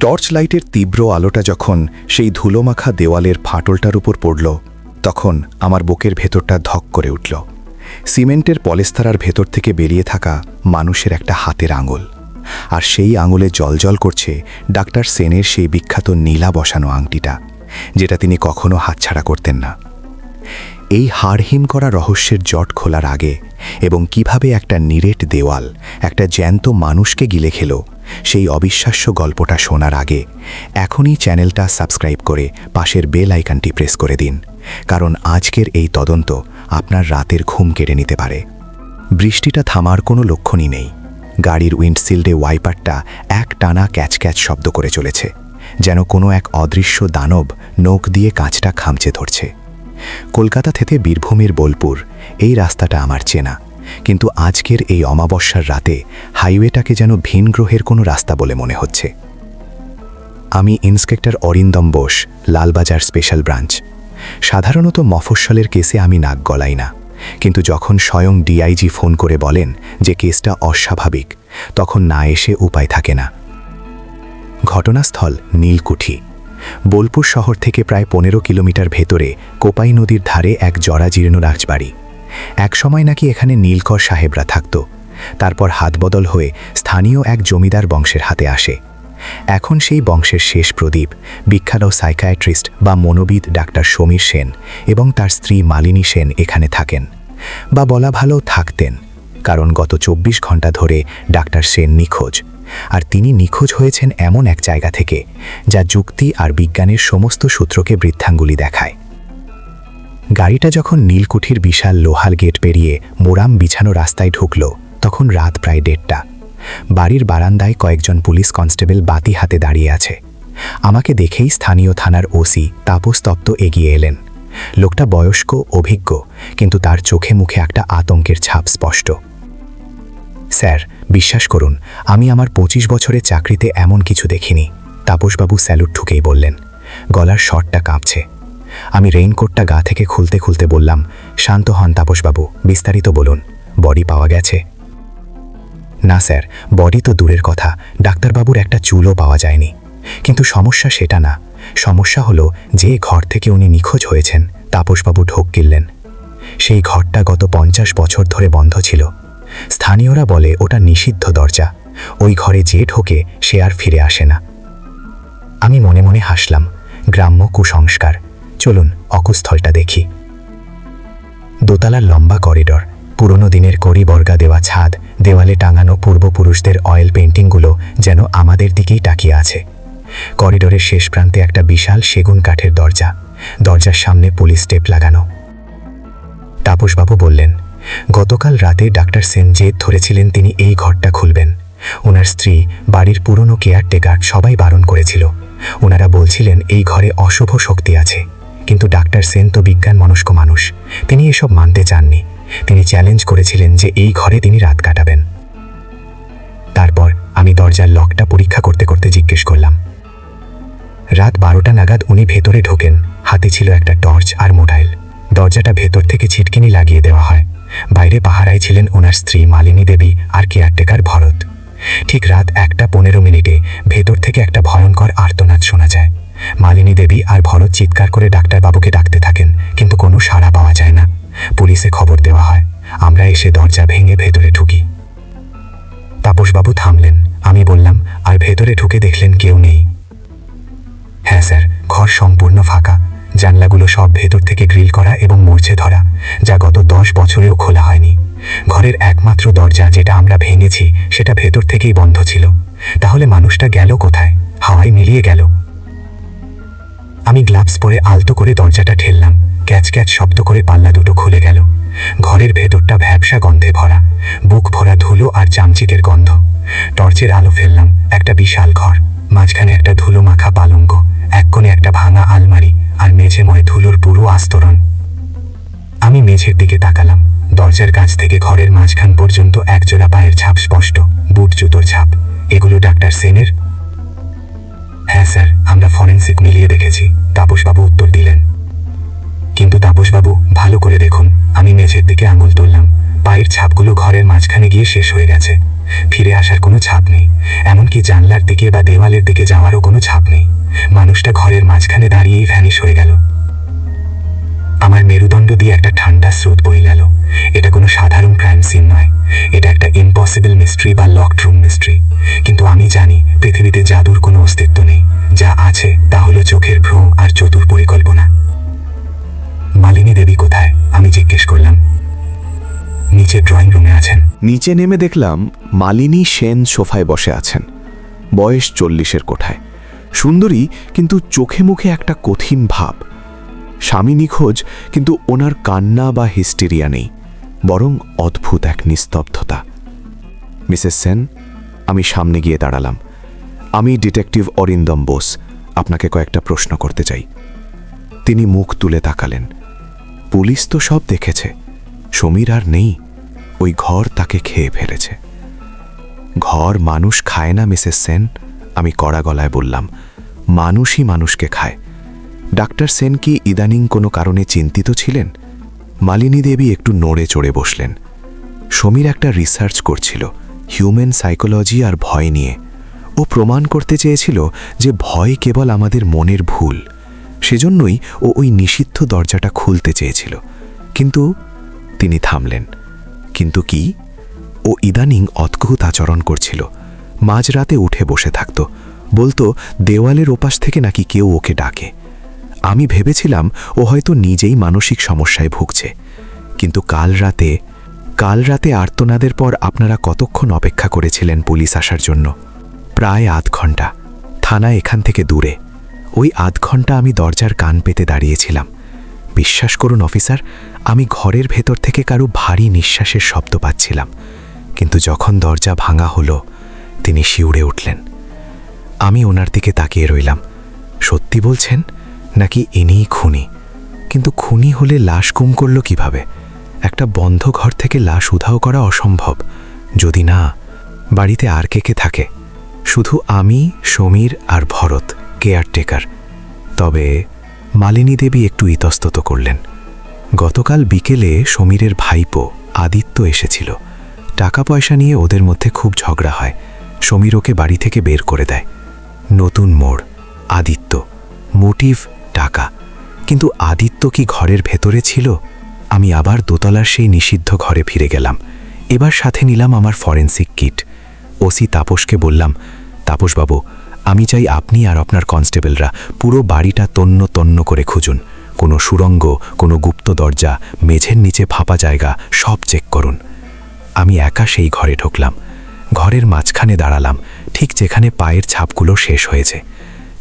Torch লাইটের তীব্র আলোটা যখন সেই ধুলোমাখা দেওয়ালের ফাটলটার উপর পড়ল, তখন আমার বুকের ভেতরটা ধক করে উঠল। সিমেন্টের পলেস্তারার ভেতর থেকে বেরিয়ে থাকা মানুষের একটা হাতের আঙুল। আর সেই আঙুলে জলজল করছে ডাক্তার সেনের সেই বিখ্যাত নীলা বসানো আংটিটা, যেটা তিনি কখনো হাতছাড়া করতেন না। এই হাড়হিম করা রহস্যের জট খোলার আগে এবং কীভাবে একটা নিরেট দেওয়াল, একটা জ্যান্ত মানুষকে গিলে খেল, সেই অবিশ্বাস্য গল্পটা শোনার আগে এখনই চ্যানেলটা সাবস্ক্রাইব করে পাশের বেল আইকনটি প্রেস করে দিন, কারণ আজকের এই তদন্ত আপনার রাতের ঘুম কেড়ে নিতে পারে। বৃষ্টিটা থামার কোনো লক্ষণই নেই। গাড়ির উইন্ডশিল্ডে ওয়াইপারটা এক টানা ক্যাচ ক্যাচ শব্দ করে চলেছে, যেন কোনো এক অদৃশ্য দানব নখ দিয়ে কাঁচটা খামচে ধরছে। কলকাতা থেকে বীরভূমের বোলপুর। এই রাস্তাটা আমার চেনা। কিন্তু আজকের এই অমাবস্যার রাতে হাইওয়েটাকে যেন ভিন গ্রহের কোনো রাস্তা বলে মনে হচ্ছে। আমি inspector Arindam Bose, Lalbazar special branch. সাধারণত মফস্বলের কেসে আমি নাক গলাই না। কিন্তু যখন স্বয়ং ডিআইজি ফোন করে বলেন যে কেসটা অস্বাভাবিক, তখন না এসে উপায় থাকে না। ঘটনাস্থল নীলকুঠি। বোলপুর শহর থেকে প্রায় পনেরো কিলোমিটার ভেতরে কোপাই নদীর ধারে এক জরাজীর্ণ রাজবাড়ি। একসময় নাকি এখানে নীলকর সাহেবরা থাকত। তারপর হাতবদল হয়ে স্থানীয় এক জমিদার বংশের হাতে আসে। এখন সেই বংশের শেষ প্রদীপ বিখ্যাত সাইকায়াট্রিস্ট বা মনোবিদ ডাক্তার সমীর সেন এবং তার স্ত্রী মালিনী সেন এখানে থাকেন বা বলা ভালো থাকতেন, কারণ গত চব্বিশ ঘণ্টা ধরে ডাক্তার সেন নিখোঁজ। আর তিনি নিখোঁজ হয়েছেন এমন এক জায়গা থেকে, যা যুক্তি আর বিজ্ঞানের সমস্ত সূত্রকে বৃদ্ধাঙ্গুলি দেখায়। গাড়িটা যখন নীলকুঠির বিশাল লোহার গেট পেরিয়ে মোরাম বিছানো রাস্তায় ঢুকল, তখন রাত প্রায় দেড়টা। বাড়ির বারান্দায় কয়েকজন পুলিশ কনস্টেবল বাতি হাতে দাঁড়িয়ে আছে। আমাকে দেখেই স্থানীয় থানার ওসি তাপস তপ্ত এগিয়ে এলেন। লোকটা বয়স্ক, অভিজ্ঞ, কিন্তু তার চোখে মুখে একটা আতঙ্কের ছাপ স্পষ্ট। স্যার, বিশ্বাস করুন, আমি আমার পঁচিশ বছরের চাকরিতে এমন কিছু দেখিনি। তাপসবাবু স্যালুট ঠুকেই বললেন, গলার শটটা কাঁপছে। আমি রেইনকোটটা গা থেকে খুলতে খুলতে বললাম, শান্ত হন তাপসবাবু, বিস্তারিত বলুন, বডি পাওয়া গেছে? না স্যার, বডি তো দূরের কথা, ডাক্তারবাবুর একটা চুলও পাওয়া যায়নি। কিন্তু সমস্যা সেটা না, সমস্যা হলো যে ঘর থেকে উনি নিখোঁজ হয়েছেন, তাপসবাবু ঢোক কিনলেন সেই ঘরটা গত পঞ্চাশ বছর ধরে বন্ধ ছিল। স্থানীয়রা বলে ওটা নিষিদ্ধ দরজা। ওই ঘরে যে ঢোকে সে আর ফিরে আসে না। আমি মনে মনে হাসলাম, গ্রাম্য কুসংস্কার। চলুন অকুস্থলটা দেখি। দোতলার লম্বা করিডর, পুরনো দিনের কড়ি বর্গা দেওয়া ছাদ, দেওয়ালে টাঙানো পূর্বপুরুষদের অয়েল পেন্টিংগুলো যেন আমাদের দিকেই তাকিয়ে আছে। করিডোরের শেষ প্রান্তে একটা বিশাল সেগুন কাঠের দরজা। দরজার সামনে পুলিশ স্টেপ লাগানো। তাপসবাবু বললেন গতকাল রাতে ডাক্তার সেন জেদ ধরেছিলেন তিনি এই ঘরটা খুলবেন। ওনার স্ত্রী, বাড়ির পুরনো কেয়ারটেকার, সবাই বারণ করেছিল। ওনারা বলছিলেন, এই ঘরে অশুভ শক্তি আছে। কিন্তু ডাক্তার সেন তো বিজ্ঞান মনস্ক মানুষ। তিনি এসব মানতে চাননি। তিনি চ্যালেঞ্জ করেছিলেন যে এই ঘরে তিনি রাত কাটাবেন। তারপর আমি দরজার লকটা পরীক্ষা করতে করতে জিজ্ঞেস করলাম। রাত বারোটা নাগাদ উনি ভেতরে ঢোকেন। হাতে ছিল একটা টর্চ আর মোবাইল। দরজাটা ভেতর থেকে ছিটকিনি লাগিয়ে দেওয়া হয়। বাইরে পাহারায় ছিলেন ওনার স্ত্রী মালিনী দেবী আর কেয়ারটেকার ভরত। ঠিক রাত একটা পনেরো মিনিটে ভেতর থেকে একটা ভয়ঙ্কর আর্তনাদ শোনা যায়। মালিনী দেবী আর ভরত চিৎকার করে ডাক্তারবাবুকে ডাকতে থাকেন, কিন্তু কোনো সাড়া পাওয়া যায় না। পুলিশে খবর দেওয়া হয়, আমরা এসে দরজা ভেঙে ভেতরে ঢুকি। তাপসবাবু থামলেন, আমি বললাম, আর ভেতরে ঢুকে দেখলেন কেউ নেই? হ্যাঁ স্যার, ঘর সম্পূর্ণ ফাঁকা। জানলাগুলো সব ভেতর থেকে গ্রিল করা এবং মরছে ধরা, যা গত দশ বছরেও খোলা হয়নি। ঘরের একমাত্র দরজা যেটা আমরা ভেঙেছি, সেটা ভেতর থেকেই বন্ধ ছিল। তাহলে মানুষটা গেল কোথায়? হাওয়ায় মিলিয়ে গেল। আমি গ্লাভস পরে আলতো করে দরজাটা ঠেললাম। ক্যাচ ক্যাচ শব্দ করে পাল্লা দুটো খুলে গেল। ঘরের ভেতরটা ভ্যাবসা গন্ধে ভরা। বুক ভরা ধুলো আর চামচিকের গন্ধ। টর্চের আলো ফেললাম। একটা বিশাল ঘর। মাঝখানে একটা ধুলো মাখা পালঙ্ক, এক কোণে একটা ভাঙা আলমারি আর মেঝে ময় ধুলোর পুরো আস্তরণ। আমি মেঝের দিকে তাকালাম। দরজার কাছ থেকে ঘরের মাঝখান পর্যন্ত একজোড়া পায়ের ছাপ স্পষ্ট, বুট জুতোর ছাপ। এগুলো ডাক্তার সেনের? হ্যাঁ স্যার, আমরা ফরেন্সিক মিলিয়ে দেখেছি। তাপসবাবু উত্তর দিলেন। কিন্তু তাপসবাবু, ভালো করে দেখুন। আমি মেঝের দিকে আঙুল তুললাম। পায়ের ছাপগুলো ঘরের মাঝখানে গিয়ে শেষ হয়ে গেছে। ফিরে আসার কোনো ছাপ নেই। এমনকি জানলার দিকে বা দেওয়ালের দিকে যাওয়ারও কোনো ছাপ নেই। মানুষটা ঘরের মাঝখানে দাঁড়িয়েই ভ্যানিশ হয়ে গেল। আমার মেরুদণ্ড দিয়ে একটা ঠান্ডা স্রোত বয়ে গেল। এটা কোনো সাধারণ ক্রাইম সিন নয়। এটা একটা ইম্পসিবল মিস্ট্রি বা লকড রুম মিস্ট্রি কিন্তু আমি জানি, পৃথিবীতে জাদুর কোনো অস্তিত্ব নেই। যা আছে, তা হলো চোখের ভ্রম আর চতুর পরিকল্পনা। মালিনী দেবী কোথায়? আমি জিজ্ঞেস করলাম। নিচে ড্রয়িং রুমে আছেন। নিচে নেমে দেখলাম মালিনী সেন সোফায় বসে আছেন। বয়স চল্লিশের কোঠায়। সুন্দরী, কিন্তু চোখে মুখে একটা কঠিন ভাব। স্বামী নিখোঁজ, কিন্তু ওনার কান্না বা হিস্টেরিয়া নেই। বরং অদ্ভুত এক নিস্তব্ধতা। মিসেস সেন, আমি সামনে গিয়ে দাঁড়ালাম। আমি ডিটেকটিভ অরিন্দম বোস, আপনাকে কয়েকটা প্রশ্ন করতে চাই। তিনি মুখ তুলে তাকালেন। পুলিশ তো সব দেখেছে। সমীর আর নেই। ওই ঘর তাকে খেয়ে ফেলেছে। ঘর মানুষ খায় না, মিসেস সেন, আমি কড়া গলায় বললাম। মানুষই মানুষকে খায়। ডাক্তার সেন কি ইদানিং কোনো কারণে চিন্তিত ছিলেন? মালিনী দেবী একটু নড়ে চড়ে বসলেন। সমীর একটা রিসার্চ করছিল হিউম্যান সাইকোলজি আর ভয় নিয়ে। ও প্রমাণ করতে চেয়েছিল যে ভয় কেবল আমাদের মনের ভুল। সেজন্যই ও ওই নিষিদ্ধ দরজাটা খুলতে চেয়েছিল। কিন্তু তিনি থামলেন। কিন্তু কি? ও ইদানিং অদ্ভুত আচরণ করছিল। মাঝরাতে উঠে বসে থাকত। বলতো, দেওয়ালের ওপাশ থেকে নাকি কেউ ওকে ডাকে। আমি ভেবেছিলাম, ও হয়তো নিজেই মানসিক সমস্যায় ভুগছে। কিন্তু কাল রাতে কাল রাতে আর্তনাদের পর আপনারা কতক্ষণ অপেক্ষা করেছিলেন পুলিশ আসার জন্য? প্রায় আধ ঘণ্টা থানা এখান থেকে দূরে। ওই আধ ঘণ্টা আমি দরজার কান পেতে দাঁড়িয়েছিলাম। বিশ্বাস করুন, অফিসার, আমি ঘরের ভেতর থেকে কারও ভারী নিঃশ্বাসের শব্দ পাচ্ছিলাম। কিন্তু যখন দরজা ভাঙা হলো, তিনি শিউড়ে উঠলেন। আমি ওনার দিকে তাকিয়ে রইলাম। সত্যি বলছেন? নাকি ইনিই খুনি? কিন্তু খুনি হলে লাশ গুম করল কীভাবে? একটা বন্ধ ঘর থেকে লাশ উধাও করা অসম্ভব। যদি না, বাড়িতে আর কে কে থাকে? শুধু আমি, সমীর আর ভরত, কেয়ারটেকার। তবে মালিনী দেবী একটু ইতস্তত করলেন। গতকাল বিকেলে সমীরের ভাইপো আদিত্য এসেছিল। টাকা পয়সা নিয়ে ওদের মধ্যে খুব ঝগড়া হয়। সমীর ওকে বাড়ি থেকে বের করে দেয়। নতুন মোড়, আদিত্য। মোটিভ, টাকা। কিন্তু আদিত্য কি ঘরের ভেতরে ছিল? আমি আবার দোতলার সেই নিষিদ্ধ ঘরে ফিরে গেলাম। এবার সাথে নিলাম আমার ফরেন্সিক কিট। ওসি তাপসকে বললাম, তাপসবাবু আমি চাই আপনি আর আপনার কনস্টেবলরা পুরো বাড়িটা তন্ন তন্ন করে খুঁজুন। কোনো সুরঙ্গ, কোনো গুপ্ত দরজা, মেঝের নিচে ফাঁপা জায়গা, সব চেক করুন। আমি একা সেই ঘরে ঢুকলাম। ঘরের মাঝখানে দাঁড়ালাম, ঠিক যেখানে পায়ের ছাপগুলো শেষ হয়েছে।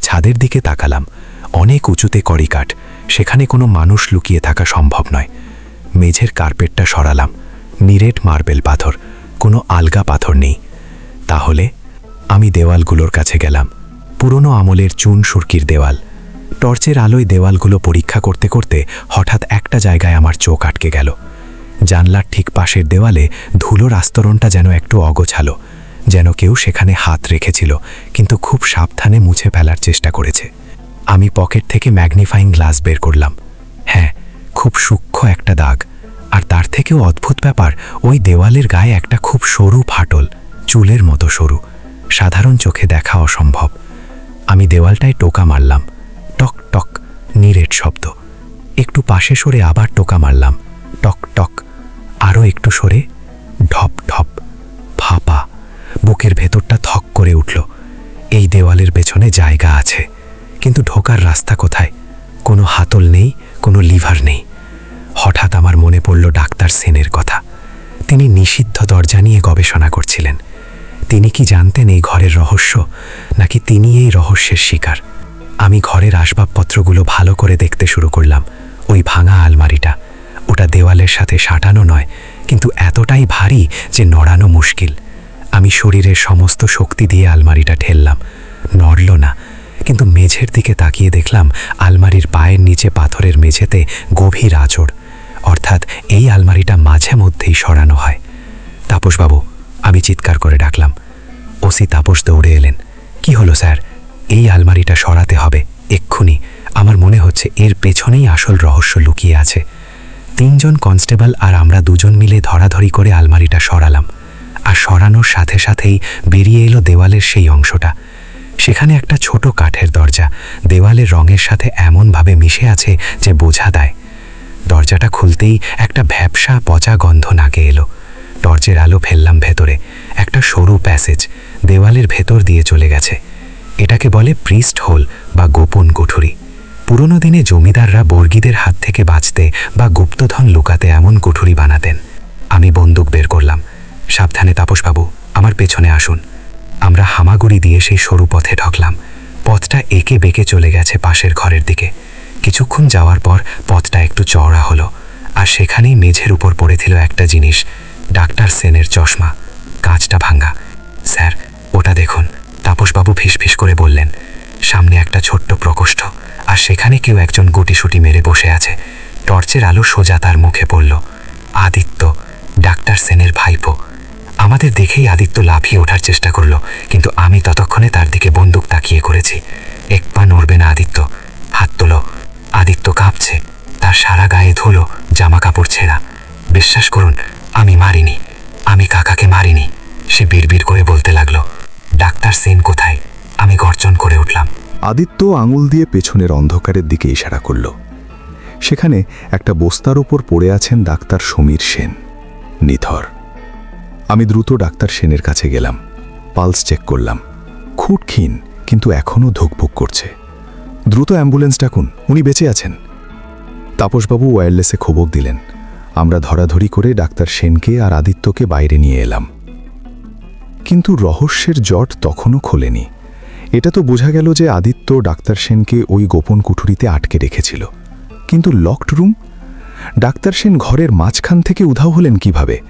ছাদের দিকে তাকালাম। অনেক উঁচুতে কড়িকাঠ, সেখানে কোনো মানুষ লুকিয়ে থাকা সম্ভব নয়। মেঝের কার্পেটটা সরালাম। নিরেট মার্বেল পাথর, কোনো আলগা পাথর নেই। তাহলে আমি দেওয়ালগুলোর কাছে গেলাম। পুরনো আমলের চুন সুরকির দেওয়াল। টর্চের আলোয় দেওয়ালগুলো পরীক্ষা করতে করতে হঠাৎ একটা জায়গায় আমার চোখ আটকে গেল। জানলার ঠিক পাশের দেওয়ালে ধুলোর আস্তরণটা যেন একটু অগোছালো, যেন কেউ সেখানে হাত রেখেছিল, কিন্তু খুব সাবধানে মুছে ফেলার চেষ্টা করেছে। আমি পকেট থেকে ম্যাগনিফাইং গ্লাস বের করলাম। হ্যাঁ খুব সূক্ষ্ম একটা দাগ। আর তার থেকেও অদ্ভুত ব্যাপার, ওই দেওয়ালের গায়ে একটা খুব সরু ফাটল, চুলের মতো সরু। সাধারণ চোখে দেখা অসম্ভব। আমি দেওয়ালটায় টোকা মারলাম। টক টক নিরেট শব্দ। একটু পাশে সরে আবার টোকা মারলাম। টক টক আরও একটু সরে। ঢপ ঢপ, ফাঁপা, বুকের ভেতরটা থক করে উঠল। এই দেওয়ালের পেছনে জায়গা আছে। কিন্তু ঢোকার রাস্তা কোথায়? কোনো হাতল নেই, কোনো লিভার নেই। হঠাৎ আমার মনে পড়ল ডাক্তার সেনের কথা। তিনি নিষিদ্ধ দরজা নিয়ে গবেষণা করছিলেন। তিনি কি জানতেন এই ঘরের রহস্য, নাকি তিনি এই রহস্যের শিকার? আমি ঘরের আসবাবপত্রগুলো ভালো করে দেখতে শুরু করলাম, ওই ভাঙা আলমারিটা। ওটা দেওয়ালের সাথে সাঁটানো নয়, কিন্তু এতটাই ভারী যে নড়ানো মুশকিল। আমি শরীরের সমস্ত শক্তি দিয়ে আলমারিটা ঠেললাম। নড়ল না, কিন্তু মেঝের দিকে তাকিয়ে দেখলাম আলমারির পায়ের নিচে পাথরের মেঝেতে গভীর আচড়। অর্থাৎ এই আলমারিটা মাঝে মধ্যেই সরানো হয়। তাপসবাবু আমি চিৎকার করে ডাকলাম। ওসি তাপস দৌড়ে এলেন। কি হলো স্যার? এই আলমারিটা সরাতে হবে, এক্ষুনি। আমার মনে হচ্ছে এর পেছনেই আসল রহস্য লুকিয়ে আছে। তিনজন কনস্টেবল আর আমরা দুজন মিলে ধরাধরি করে আলমারিটা সরালাম। আর সরানোর সাথে সাথেই বেরিয়ে এলো দেওয়ালের সেই অংশটা। সেখানে একটা ছোট কাঠের দরজা। দেওয়ালের রঙের সাথে এমনভাবে মিশে আছে যে বোঝা দেয়। দরজাটা খুলতেই একটা ভ্যাবসা পচা গন্ধ নাকে এলো। টর্চের আলো ফেললাম ভেতরে। একটা সরু প্যাসেজ দেওয়ালের ভেতর দিয়ে চলে গেছে। এটাকে বলে প্রিস্ট হোল বা গোপন কুঠুরি। পুরনো দিনে জমিদাররা বর্গীদের হাত থেকে বাঁচতে বা গুপ্তধন লুকাতে এমন কুঠুরি বানাতেন। আমি বন্দুক বের করলাম। সাবধানে তাপসবাবু, আমার পেছনে আসুন। আমরা হামাগুড়ি দিয়ে সেই সরু পথে ঢকলাম। পথটা একে বেঁকে চলে গেছে পাশের ঘরের দিকে। কিছুক্ষণ যাওয়ার পর পথটা একটু চওড়া হলো। আর সেখানেই মেঝের উপর পড়েছিল একটা জিনিস। ডাক্তার সেনের চশমা, কাঁচটা ভাঙ্গা। স্যার, ওটা দেখুন। তাপসবাবু ফিসফিস করে বললেন, সামনে একটা ছোট্ট প্রকোষ্ঠ, আর সেখানে কেউ একজন গুটিসুটি মেরে বসে আছে। টর্চের আলো সোজা তার মুখে পড়ল। আদিত্য, ডাক্তার সেনের ভাইপো। আমাদের দেখেই আদিত্য লাফিয়ে ওঠার চেষ্টা করল, কিন্তু আমি ততক্ষণে তার দিকে বন্দুক তাকিয়ে করেছি। এক পা নড়বে না আদিত্য। হাত তোলো। আদিত্য কাঁপছে। তার সারা গায়ে ধুলো জামা কাপড় ছেঁড়া। বিশ্বাস করুন আমি মারিনি। আমি কাকাকে মারিনি। সে বিড়বিড় করে বলতে লাগল, ডাক্তার সেন কোথায়? আমি গর্জন করে উঠলাম। আদিত্য আঙুল দিয়ে পেছনের অন্ধকারের দিকে ইশারা করল। সেখানে একটা বস্তার ওপর পড়ে আছেন ডাক্তার সমীর সেন, নিথর। আমি দ্রুত ডাক্তার সেনের কাছে গেলাম, পালস চেক করলাম। খুট ক্ষীণ, কিন্তু এখনও ধুকভুক করছে। দ্রুত অ্যাম্বুলেন্স ডাকুন, উনি বেঁচে আছেন। তাপসবাবু ওয়্যারলেসে খবর দিলেন আমরা ধরাধরি করে ডাক্তার সেনকে আর আদিত্যকে বাইরে নিয়ে এলাম। কিন্তু রহস্যের জট তখনও খোলেনি। এটা তো বোঝা গেল যে আদিত্য ডাক্তার সেনকে ওই গোপন কুঠুরিতে আটকে রেখেছিল। কিন্তু লকড রুম ডাক্তার সেন ঘরের মাঝখান থেকে উধাও হলেন কীভাবে?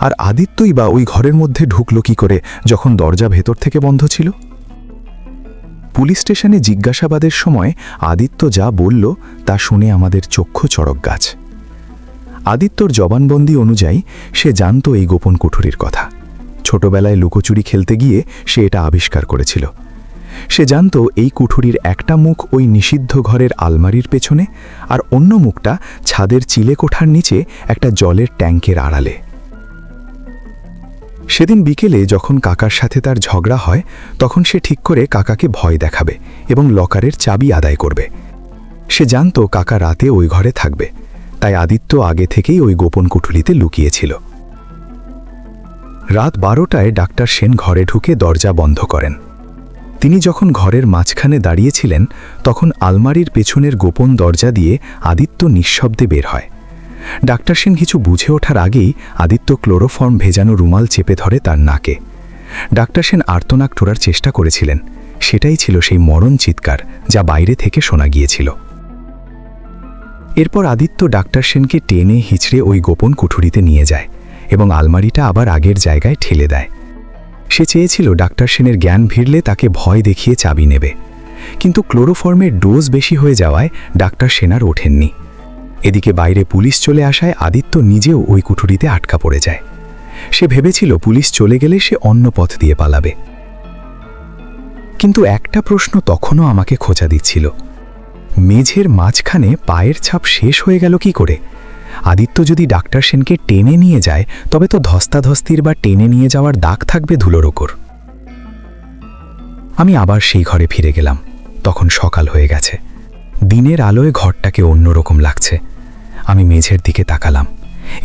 আর আদিত্যই বা ওই ঘরের মধ্যে ঢুকল কি করে যখন দরজা ভেতর থেকে বন্ধ ছিল? পুলিশ স্টেশনে জিজ্ঞাসাবাদের সময় আদিত্য যা বলল তা শুনে আমাদের চক্ষু চড়ক গাছ। আদিত্যর জবানবন্দি অনুযায়ী সে জানত এই গোপন কুঠুরির কথা। ছোটবেলায় লুকোচুরি খেলতে গিয়ে সে এটা আবিষ্কার করেছিল। সে জানত এই কুঠুরির একটা মুখ ওই নিষিদ্ধ ঘরের আলমারির পেছনে আর অন্য মুখটা ছাদের চিলে কোঠার নিচে একটা জলের ট্যাঙ্কের আড়ালে। সেদিন বিকেলে যখন কাকার সাথে তার ঝগড়া হয়, তখন সে ঠিক করে কাকাকে ভয় দেখাবে এবং লকারের চাবি আদায় করবে। সে জানত কাকা রাতে ওই ঘরে থাকবে। তাই আদিত্য আগে থেকেই ওই গোপন কুঠুরিতে লুকিয়েছিল। রাত বারোটায় ডাক্তার সেন ঘরে ঢুকে দরজা বন্ধ করেন। তিনি যখন ঘরের মাঝখানে দাঁড়িয়েছিলেন, তখন আলমারির পেছনের গোপন দরজা দিয়ে আদিত্য নিঃশব্দে বের হয়। ডাক্তার সেন কিছু বুঝে ওঠার আগেই আদিত্য ক্লোরোফর্ম ভেজানো রুমাল চেপে ধরে তার নাকে। ডাক্তার সেন আর্তনাক টোরার চেষ্টা করেছিলেন। সেটাই ছিল সেই মরণ চিৎকার যা বাইরে থেকে শোনা গিয়েছিল। এরপর আদিত্য ডাক্তার সেনকে টেনে হিচড়ে ওই গোপন কুঠুরিতে নিয়ে যায় এবং আলমারিটা আবার আগের জায়গায় ঠেলে দেয়। সে চেয়েছিল ডাক্তার সেনের জ্ঞান ভিড়লে তাকে ভয় দেখিয়ে চাবি নেবে। কিন্তু ক্লোরোফর্মের ডোজ বেশি হয়ে যাওয়ায় ডাক্তার সেনার ওঠেননি। এদিকে বাইরে পুলিশ চলে আসায় আদিত্য নিজেও ওই কুঠুরিতে আটকা পড়ে যায়। সে ভেবেছিল পুলিশ চলে গেলে সে অন্য পথ দিয়ে পালাবে। কিন্তু একটা প্রশ্ন তখনও আমাকে খোঁচা দিচ্ছিল। মেঝের মাঝখানে পায়ের ছাপ শেষ হয়ে গেল কি করে? আদিত্য যদি ডাক্তার সেনকে টেনে নিয়ে যায়, তবে তো ধস্তাধস্তির বা টেনে নিয়ে যাওয়ার দাগ থাকবে ধুলোর ওপর। আমি আবার সেই ঘরে ফিরে গেলাম। তখন সকাল হয়ে গেছে। দিনের আলোয় ঘরটাকে অন্যরকম লাগছে। আমি মেঝের দিকে তাকালাম,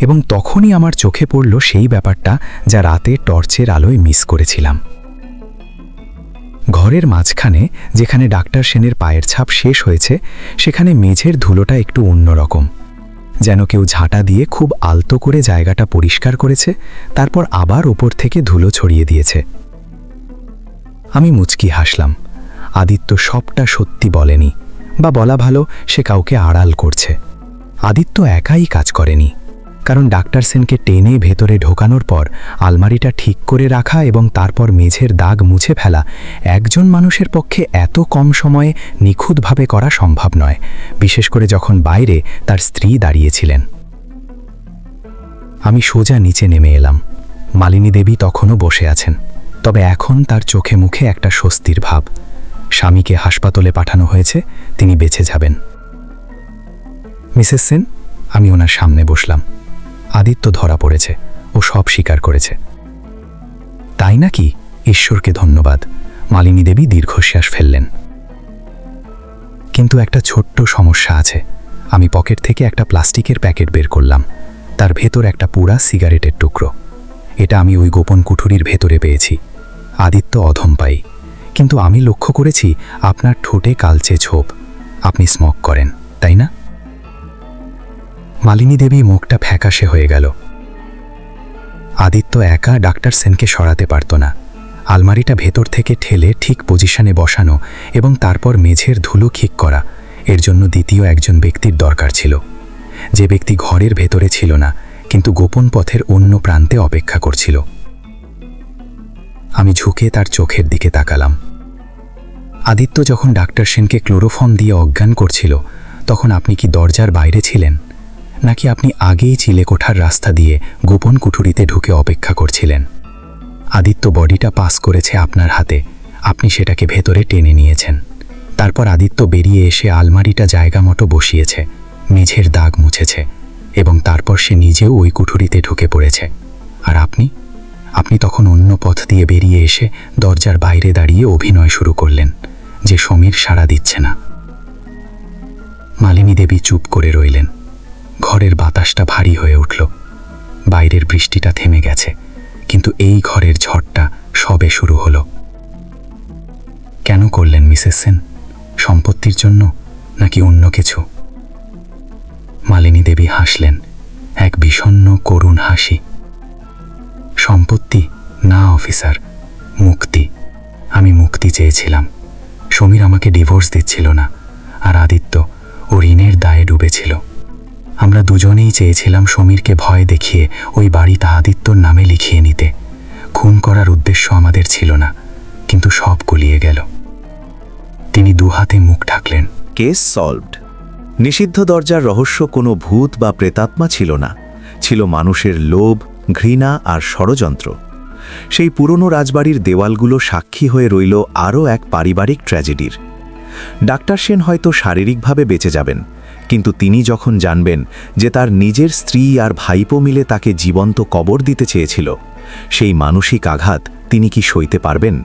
এবং তখনই আমার চোখে পড়ল সেই ব্যাপারটা যা রাতে টর্চের আলোয় মিস করেছিলাম। ঘরের মাঝখানে, যেখানে ডাক্তার সেনের পায়ের ছাপ শেষ হয়েছে, সেখানে মেঝের ধুলোটা একটু অন্যরকম যেন কেউ ঝাঁটা দিয়ে খুব আলতো করে জায়গাটা পরিষ্কার করেছে, তারপর আবার ওপর থেকে ধুলো ছড়িয়ে দিয়েছে। আমি মুচকি হাসলাম। আদিত্য সবটা সত্যি বলেনি, বা বলা ভালো সে কাউকে আড়াল করছে। আদিত্য একাই কাজ করেনি। কারণ ডাক্তার সেনকে টেনে ভেতরে ঢোকানোর পর আলমারিটা ঠিক করে রাখা এবং তারপর মেঝের দাগ মুছে ফেলা একজন মানুষের পক্ষে এত কম সময়ে নিখুঁতভাবে করা সম্ভব নয়, বিশেষ করে যখন বাইরে তার স্ত্রী দাঁড়িয়েছিলেন। আমি সোজা নিচে নেমে এলাম। মালিনী দেবী তখনও বসে আছেন। তবে এখন তার চোখে মুখে একটা স্বস্তির ভাব। স্বামীকে হাসপাতালে পাঠানো হয়েছে, তিনি বেঁচে যাবেন। মিসেস সেন, আমি ওনার সামনে বসলাম। আদিত্য ধরা পড়েছে ও সব স্বীকার করেছে। তাই নাকি ঈশ্বরকে ধন্যবাদ? মালিনী দেবী দীর্ঘশ্বাস ফেললেন। কিন্তু একটা ছোট্ট সমস্যা আছে। আমি পকেট থেকে একটা প্লাস্টিকের প্যাকেট বের করলাম। তার ভেতর একটা পুরা সিগারেটের টুকরো। এটা আমি ওই গোপন কুঠুরির ভেতরে পেয়েছি। আদিত্য অধম পাই। কিন্তু আমি লক্ষ্য করেছি আপনার ঠোঁটে কালচে ছোপ। আপনি স্মক করেন, তাই না? মালিনী দেবী মুখটা ফ্যাকাশে হয়ে গেল। আদিত্য একা ডাক্তার সেনকে সরাতে পারত না। আলমারিটা ভেতর থেকে ঠেলে ঠিক পজিশনে বসানো এবং তারপর মেঝের ধুলো ঠিক করা, এর জন্য দ্বিতীয় একজন ব্যক্তির দরকার ছিল। যে ব্যক্তি ঘরের ভেতরে ছিল না, কিন্তু গোপন পথের অন্য প্রান্তে অপেক্ষা করছিল। আমি ঝুঁকে তার চোখের দিকে তাকালাম। আদিত্য যখন ডাক্তার সেনকে ক্লোরোফর্ম দিয়ে অজ্ঞান করছিল, তখন আপনি কি দরজার বাইরে ছিলেন? নাকি আপনি আগেই চিলেকোঠার রাস্তা দিয়ে গোপন কুঠুরিতে ঢুকে অপেক্ষা করছিলেন? আদিত্য বডিটা পাস করেছে আপনার হাতে। আপনি সেটাকে ভেতরে টেনে নিয়েছেন। তারপর আদিত্য বেরিয়ে এসে আলমারিটা জায়গা মতো বসিয়েছে, মেঝের দাগ মুছেছে এবং তারপর সে নিজেও ওই কুঠুরিতে ঢুকে পড়েছে। আর আপনি? আপনি তখন অন্য পথ দিয়ে বেরিয়ে এসে দরজার বাইরে দাঁড়িয়ে অভিনয় শুরু করলেন, যে সমীর সাড়া দিচ্ছে না। মালিনী দেবী চুপ করে রইলেন। ঘরের বাতাসটা ভারী হয়ে উঠল। বাইরের বৃষ্টিটা থেমে গেছে, কিন্তু এই ঘরের ঝড়টা সবে শুরু হলো। কেন করলেন মিসেস সেন? সম্পত্তির জন্য নাকি অন্য কিছু? মালিনী দেবী হাসলেন, এক বিষণ্ণ করুণ হাসি। সম্পত্তি? না, অফিসার, মুক্তি। আমি মুক্তি চেয়েছিলাম। সমীর আমাকে ডিভোর্স দিচ্ছিল না, আর আদিত্য ও ঋণের দায়ে ডুবেছিল। আমরা দুজনেই চেয়েছিলাম সমীরকে ভয় দেখিয়ে ওই বাড়িটা আদিত্যর নামে লিখিয়ে নিতে। খুন করার উদ্দেশ্য আমাদের ছিল না, কিন্তু সব গুলিয়ে গেল। তিনি দুহাতে মুখ ঢাকলেন। Case solved. নিষিদ্ধ দরজার রহস্য কোনো ভূত বা প্রেতাত্মা ছিল না, ছিল মানুষের লোভ, ঘৃণা আর ষড়যন্ত্র। সেই পুরনো রাজবাড়ির দেওয়ালগুলো সাক্ষী হয়ে রইল আরও এক পারিবারিক ট্র্যাজেডির। ডাক্তার সেন হয়তো শারীরিকভাবে বেঁচে যাবেন কিন্তু তিনি যখন জানবেন যে তার নিজের স্ত্রী আর ভাইপো মিলে তাকে জীবন্ত কবর দিতে চেয়েছিল, সেই মানসিক আঘাত তিনি কি সইতে পারবেন?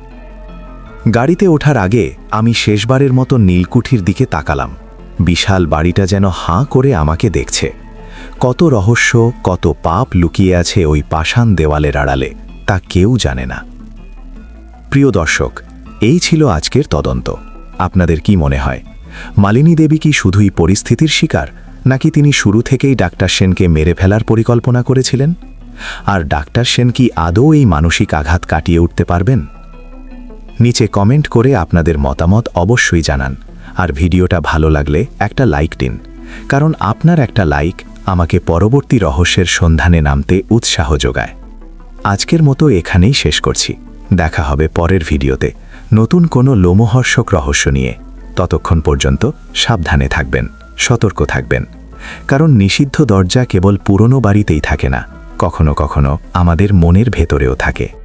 গাড়িতে ওঠার আগে আমি শেষবারের মতো নীলকুঠির দিকে তাকালাম। বিশাল বাড়িটা যেন হাঁ করে আমাকে দেখছে। কত রহস্য, কত পাপ লুকিয়ে আছে ওই পাষাণ দেওয়ালের আড়ালে, তা কেউ জানে না। প্রিয় দর্শক, এই ছিল আজকের তদন্ত। আপনাদের কি মনে হয়? মালিনী দেবী কি শুধুই পরিস্থিতির শিকার, নাকি তিনি শুরু থেকেই ডাক্তার সেনকে মেরে ফেলার পরিকল্পনা করেছিলেন? আর ডাক্তার সেন কি আদৌ এই মানসিক আঘাত কাটিয়ে উঠতে পারবেন? নিচে কমেন্ট করে আপনাদের মতামত অবশ্যই জানান, আর ভিডিওটা ভালো লাগলে একটা লাইক দিন, কারণ আপনার একটা লাইক আমাকে পরবর্তী রহস্যের সন্ধানে নামতে উৎসাহ যোগায়। আজকের মতো এখানেই শেষ করছি, দেখা হবে পরের ভিডিওতে। নতুন কোনো লোমহর্ষক রহস্য নিয়ে। ততক্ষণ পর্যন্ত সাবধানে থাকবেন, সতর্ক থাকবেন। কারণ নিষিদ্ধ দরজা কেবল পুরনো বাড়িতেই থাকে না, কখনো কখনো আমাদের মনের ভেতরেও থাকে।